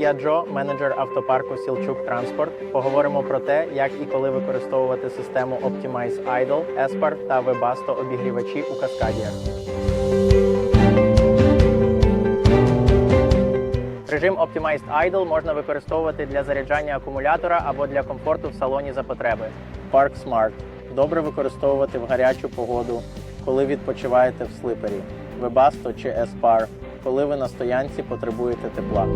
я Джо, менеджер автопарку Сілчук Транспорт. Поговоримо про те, як і коли використовувати систему Optimize Idle, Espar та Webasto обігрівачі у каскадіях. Режим Optimized Idle можна використовувати для заряджання акумулятора або для комфорту в салоні за потреби. Park Smart добре використовувати в гарячу погоду, коли відпочиваєте в слипері. Webasto чи Espar, коли ви на стоянці потребуєте тепла.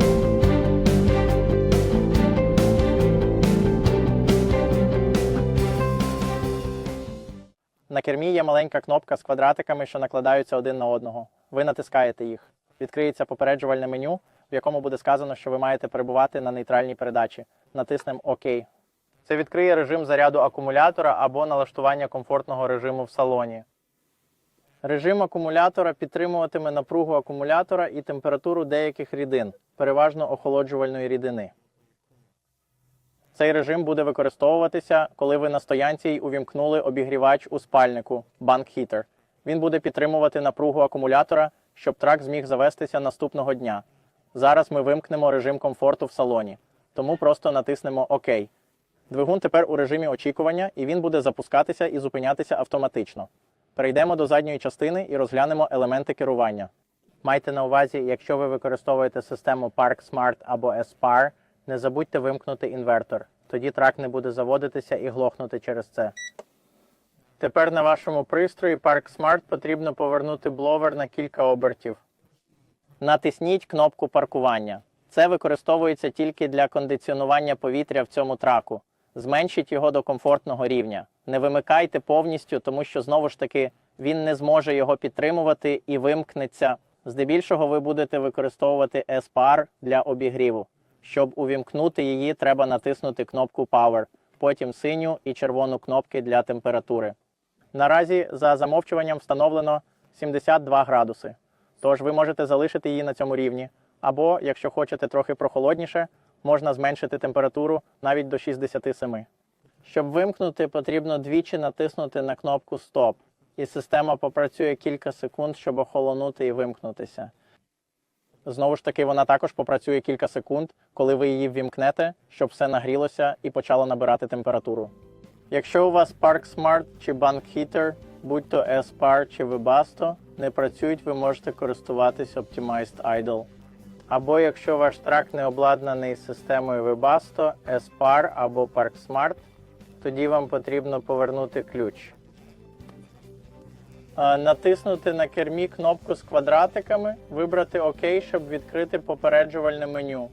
На кермі є маленька кнопка з квадратиками, що накладаються один на одного. Ви натискаєте їх. Відкриється попереджувальне меню, в якому буде сказано, що ви маєте перебувати на нейтральній передачі. Натиснемо ОК. Це відкриє режим заряду акумулятора або налаштування комфортного режиму в салоні. Режим акумулятора підтримуватиме напругу акумулятора і температуру деяких рідин, переважно охолоджувальної рідини. Цей режим буде використовуватися, коли ви на стоянці й увімкнули обігрівач у спальнику Bank Heater. Він буде підтримувати напругу акумулятора, щоб трак зміг завестися наступного дня. Зараз ми вимкнемо режим комфорту в салоні, тому просто натиснемо ОК. Двигун тепер у режимі очікування, і він буде запускатися і зупинятися автоматично. Перейдемо до задньої частини і розглянемо елементи керування. Майте на увазі, якщо ви використовуєте систему Park Smart або SPAR, не забудьте вимкнути інвертор. Тоді трак не буде заводитися і глохнути через це. Тепер на вашому пристрої Park Smart потрібно повернути бловер на кілька обертів. Натисніть кнопку паркування. Це використовується тільки для кондиціонування повітря в цьому траку. Зменшіть його до комфортного рівня. Не вимикайте повністю, тому що знову ж таки він не зможе його підтримувати і вимкнеться. Здебільшого ви будете використовувати SPAR для обігріву. Щоб увімкнути її, треба натиснути кнопку Power, потім синю і червону кнопки для температури. Наразі за замовчуванням встановлено 72 градуси. Тож ви можете залишити її на цьому рівні. Або, якщо хочете трохи прохолодніше, можна зменшити температуру навіть до 67. Щоб вимкнути, потрібно двічі натиснути на кнопку Стоп, і система попрацює кілька секунд, щоб охолонути і вимкнутися. Знову ж таки, вона також попрацює кілька секунд, коли ви її ввімкнете, щоб все нагрілося і почало набирати температуру. Якщо у вас Park Smart чи Bank Heater, будь то S-Par чи Webasto, не працюють, ви можете користуватись Optimized Idle. Або якщо ваш трак не обладнаний системою Webasto, S-Par або Park Smart, тоді вам потрібно повернути ключ. Натиснути на кермі кнопку з квадратиками, вибрати ОК, щоб відкрити попереджувальне меню.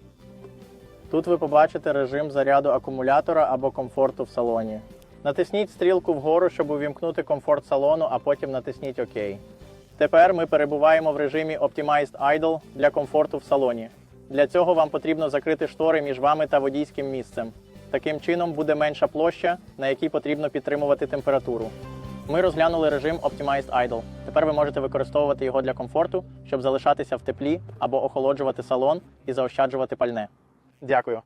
Тут ви побачите режим заряду акумулятора або комфорту в салоні. Натисніть стрілку вгору, щоб увімкнути комфорт салону, а потім натисніть ОК. Тепер ми перебуваємо в режимі Optimized Idle для комфорту в салоні. Для цього вам потрібно закрити штори між вами та водійським місцем. Таким чином буде менша площа, на якій потрібно підтримувати температуру. Ми розглянули режим Optimized Idle. Тепер ви можете використовувати його для комфорту, щоб залишатися в теплі або охолоджувати салон і заощаджувати пальне. Дякую.